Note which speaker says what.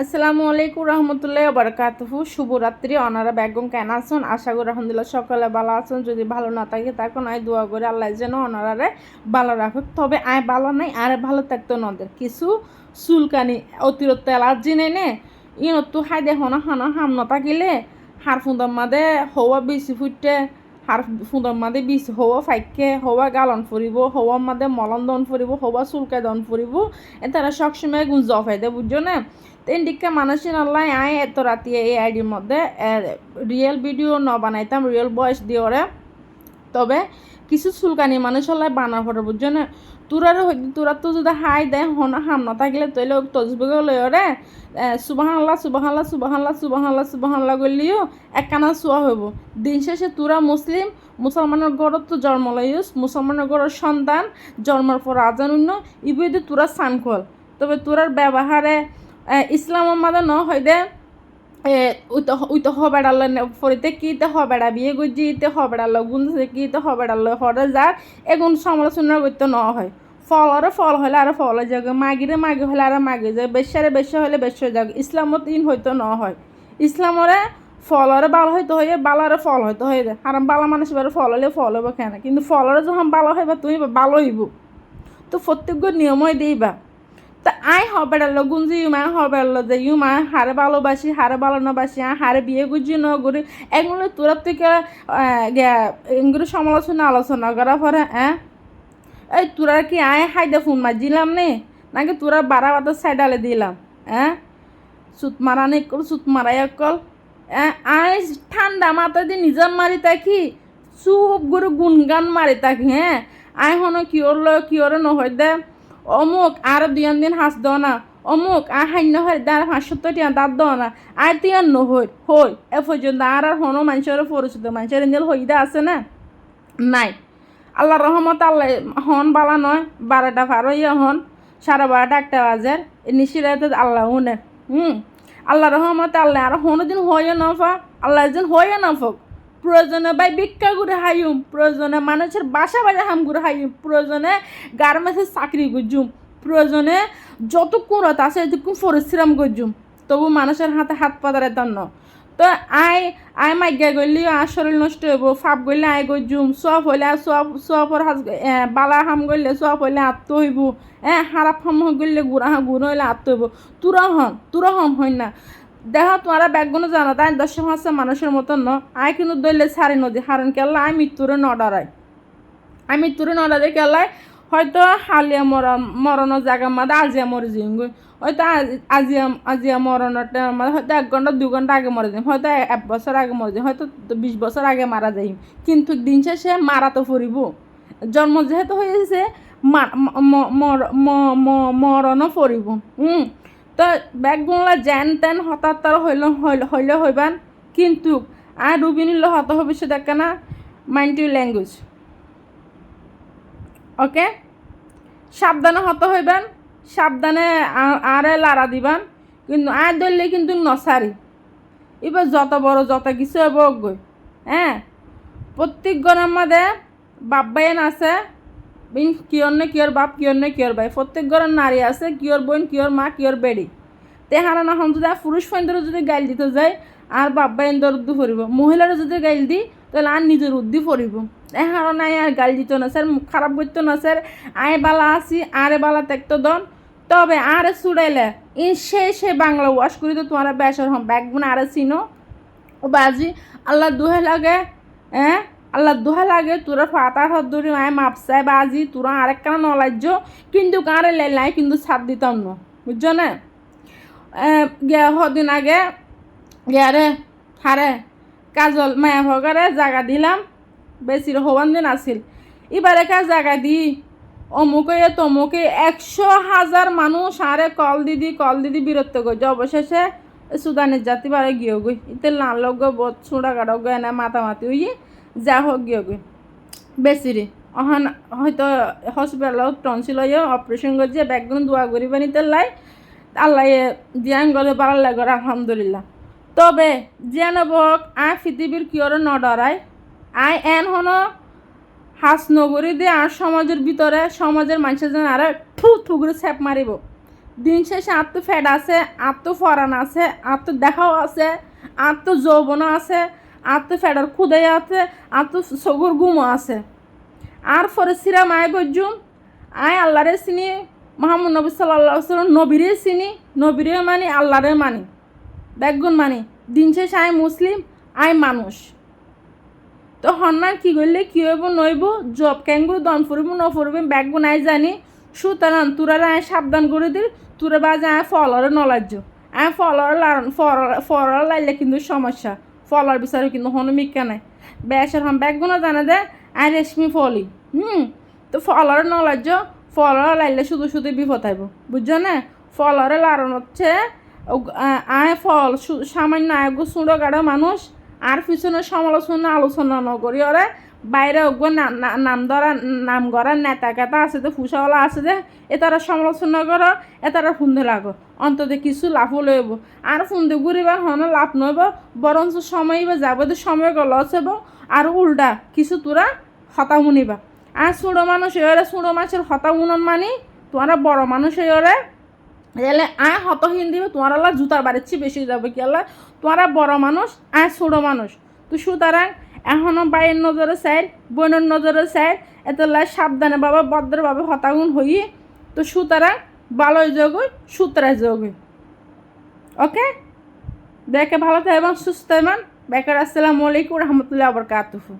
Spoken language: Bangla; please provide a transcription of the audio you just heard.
Speaker 1: আসসালামু আলাইকুম রহমতুল্লাহ বারকাতুহু। শুভরাত্রি, অনারা বেগম, কেন আছেন? আশা করি আলহামদুলিল্লাহ সকালে ভালো আছেন। যদি ভালো না থাকে তখন আয় দোয়া করে আল্লাহ যেন ওনারারে ভালো রাখুক। তবে আয় ভালো নাই, আরে ভালো থাকতো নদের কিছু চুলকানি, অতিরিক্ত অ্যালার্জি নেই নে। ইন তো হাই দেখো না, হানা হাম না থাকিলে হার ফুঁদার মাদে হওয়া বেশি ফুটতে হার ফুঁদার মাদে বিষ হওয়া ফাইকে হওয়া গালন ফুরিব, হওয়া মাদে মলন দন ফুরিব, হওয়া চুলকাই দন ফুরিব। এ তারা সবসময় গুণ জফাই দেয় বুঝছ না? তিন দিকে মানুষের আল্লাহ আয় এত রাতি এই আইডির মধ্যে রিয়েল ভিডিও ন বানাইতাম রিয়েল বয়স দিয়ে তবে কিছু চুলকানি মানুষ আল্লাহ বানার পরে বুঝছ না তোরার তোরা তো যদি হাই দেয় হন হাম না থাকিলে তৈলে তসবিগে লই ওরে সুবাহান্লা সুবাহান্লা সুবাহান্লা সুবাহান্লা সুবাহান্লা করলিও একখানা চোয়া হইব। দিন শেষে তোরা মুসলিম, মুসলমানের ঘরত তো জন্ম লইস মুসলমানের ঘরের সন্তান, জন্মের পর আজান অন্য ইবুদে তোরা সান খোল। তবে তোরার ব্যবহারে ইসলামের মাঝে ন হয় দে। উইতে হবেড়াল ফরিতে কিতে হবেড়া বিয়ে গুজি ইতে হবেড়াল গুণ কিতে হবেড়াল হরে যার এগুন সমালোচনা করতে ন হয়। ফলরে ফল হলে আর ফল যাগ মাগিরে মাগি হলে আর মাগি যায় বেশারে বেশি হলে বেশি যাগ ইসলামত ইন হয়তো ন হয়। ইসলামরে ফলরে ভালো হইতে হয়ে বালারে ফল হইতে হয়ে যায় আর বালা মানুষ এবার ফল হলে ফল হইব কেন, কিন্তু ফলরে যখন ভালো হইবা তুমি ভালো হইব। তো প্রত্যেক নিয়মই দিইবা। আই হবেড়াল, গুঞ্জি ইউমা হবেড়াল যে ইউমা হারে ভালোবাসি হারে ভালো নাবাসি আ হারে বিয়ে গুজি ন করি এগুলো তোরা থেকে এগুলো সমালোচনা, আলোচনা করার পরে হ্যাঁ এই তোরা কি আয় হাইদে ফোন মারছিলাম নে? নাকি তোরা বারা বাতার সাইডালে দিলাম হ্যাঁ সুত মারা নে কল, সুত মারাই কল আয় ঠান্ডা মাথা দিয়ে নিজের মারি থাকি চুপ করে গুনগান মারি থাকি হ্যাঁ? আয় হন কিয়র ল কিয়র নহয় দে অমুক আর দুয়ান দিন হাস দ না। অমুক আর হান্য হয় দাঁড় পাঁচশো টিয়া দাঁত দ না। আর তিয়ান নহই হই এ পর্যন্ত আর আর হনো মানুষের পরিচিত মানুষের নিজের হইদা আছে না? নাই। আল্লাহ রহমত আল্লাহ হন বালা নয়, বারোটা পার ইয়ে হন, সাড়ে বারোটা একটা বাজার নিশিরাতে আল্লাহ উনে হুম। আল্লাহ রহমত আল্লাহ, আর হনো দিন হইও না ফা, আল্লাহ দিন হইও না ফোক। প্রয়োজনে বাই ভিক্ষা করে হাইম প্রয়োজনে মানুষের বাসা বাজা হাম করে হাইম প্রয়োজনে গার্মেন্টসের চাকরি গুজুম প্রয়োজনে যত কুরত আছে এতক্ষণ পরিশ্রম করজুম, তবু মানুষের হাতে হাত পাতারে তন্ন তো আই আই মাইগা গলি আর শরীর নষ্ট হইব, ফাপ গলে আই গজুম সব হইলে সব সবর হাজ বালা হাম গলে সব হইলে আত্ম হইব হ্যাঁ হারাপ হাম গলে গুড়া গুড় হইলে আত্ম হইব। তুরা হন তুরা হন হই না দেহ তোমারা ব্যাগগুলো জানো, তাই দশ মাসে মানুষের মতন ন। আয় কিন্তু দইলে সারি নদী, হারেন কেল্লা, আই মৃত্যুরে নডারাই আই মৃত্যুরে নডারে কেল্লাই হয়তো হালিয়া মরণ মরণের জায়গা মাদে, আজিয়া মরে যাইম হয়তো আজিয়া আজিয়া মরণের মানে হয়তো এক ঘণ্টা দু ঘণ্টা আগে মরে যাইম। হয়তো এক বছর আগে মরে যাইম, হয়তো বিশ বছর আগে মারা যাইম। কিন্তু দিন শেষে মারা তো ফুরিব। জন্ম যেহেতু হয়েছে মরণও ফুরিব। হুম তো ব্যাগগুলা যেন তেন হঠাৎ তার হইল, হইলে হইবান। কিন্তু আর রুবি নিলে হত ভবিষ্যৎ দেখা না মাইন্ড টু ল্যাঙ্গুয়েজ ওকে সাবধানে হত হইবেন, সাবধানে আরে লাড়া দিবান। কিন্তু আর ধরলে কিন্তু নসারি। এবার যত বড় যত কিছু হব গই। হ্যাঁ? প্রত্যেক গণের মধ্যে বাপ বাইন আছে কিয়র নে কিয়র বাপ, কিয়র নে কিয়র ভাই প্রত্যেক ঘরের নারী আছে, কিয়র বোন, কিয়র মা, কিয়র বেড়ি। তেহারা না যদি পুরুষ ফাইন্দর যদি গাইল দিতে যায়, আর বাপ বাইন্দর উদ্দি ফরিব মহিলারা যদি গাইল দি, তাহলে আর নিজের উদ্দি ফরিব এহার নাই আর গাইল দিত না স্যার খারাপ করতো না স্যার। আয় বালা আসি আরে বালা দেখতো দন। তবে আরে সুড়াইলে, ই সে সে বাংলা ওয়াশ করি তো তোমার বেসর হম বোন আরে চিনো। ও বাজি, আল্লাহ দুহে লাগে হ্যাঁ আল্লাহ দোহা লাগে, তোরা ফাতা ধরে মায় মাপসায় বাজি তোরা আরেক কানা নলাজ্য কিন্তু কারে লাই কিন্তু ছাদ দিতাম না। বুঝছ না? গিয়া হদিন আগে গিয়ারে হারে কাজল মায়া ভগারে জাগা দিলাম বেশি হবান দিন আসিল এবারে কা জাগা দি, অমুকে তমুকে একশো হাজার মানুষ আরে কল দিদি কল দিদি বিরক্ত করছে অবশেষে সুদানের জাতি বারে গিয়ে গই ইতে লাল লগ বত ছুঁড়া কাটা গয় না মাতামাতি হইয়ে যা হোক গিয়ে গই বেশি রে অহন হয়তো হসপিটালত টনসিল হয়ে অপারেশন করছে ব্যাগগুলো দোয়া করিবা নিতে লাই আল্লাহ জিয়ান গলে বাড়ার লাগে আলহামদুলিল্লাহ। তবে জিয়ান বক আয় পৃথিবীর কিয়র ন আই এন হন হাস নগরী দিয়ে আর সমাজের ভিতরে সমাজের মানুষের যেন আর থু থু করে ছ্যাপ মারিব দিন শেষে তো ফ্যাট আছে তো ফরান আছে তো দেখাও আছে তো যৌবনও আছে আর তো ফ্যাটার খুদাই আছে আর তো সগুর গুমও আছে। আর ফরে সিরাম আয় বজুম আয় আল্লাহরে চিনি মোহাম্মদ নবী সাল্লাহ সাল্লাম নবীরে চিনি, নবীরে মানি, আল্লাহরে মানি। ব্যাগুন মানি, দিন শেষ আয় মুসলিম, আয় মানুষ। তো হন্নার কি করলে কি হইব, নইব, জব ক্যাঙ্গুর দন ফুরব, ন ফুরব ব্যাগ নাই জানি। সুতরাং তোরা আয় সাবধান করে দিল তোরা বাজে আয় ফলরে নলাজ্য আয় ফলর লারন ফলর লাইলে কিন্তু সমস্যা। ফলর বিচারে কিন্তু হনো মিক্কা নাই। বেসার হম গুণা জানে দে, আই রেশমি ফলি। হুম, তো ফলার নলাজ্য ফলার লাইলে শুধু শুধু বিপদ আইব, বুঝছ না? ফলারে লারণ হচ্ছে আয় ফল সামান্য আয়োগ্য সুড়ো গাড়ো মানুষ, আর পিছনে সমালোচনা, আলোচনা নকরি ওরে বাইরে ওগো নাম ধরা নাম গড়ার নেতা কেতা আছে যে, ফুসাওয়ালা আছে যে, এ তারা সমালোচনা করো, এ তারা ফুন্দে লাগো অন্তত কিছু লাভ লইব আর ফুন্দে ঘুরিবার হন লাভ নইব, বরঞ্চ সময় বা যাব যে সময় লস হইব, আর উল্টা কিছু তোরা হতা শুনিবা আর ছোটো মানুষ এরে ছোটো মাছের হতা উনন মানি, তোমরা বড় মানুষ এরে এলে আয় হতহীন দিবে, তোমার জুতার বাড়ির বেশি যাবে। কি আল্লাহ তোমরা বড় মানুষ আয় ছোট মানুষ। তো সুতরাং এখনও বাইয়ের নজরে স্যার, বোনের নজরে চাই এতলা সাবধানে বাবা, ভদ্রভাবে হতাগুন হই তো সুতরাং বালয় যোগ সুতরা যোগ ওকে দেখে ভালো থাকবেন, সুস্থ থাকবেন বেকার, আসসালামু আলাইকুম, রহমতুল্লাহ আবরকাতুহু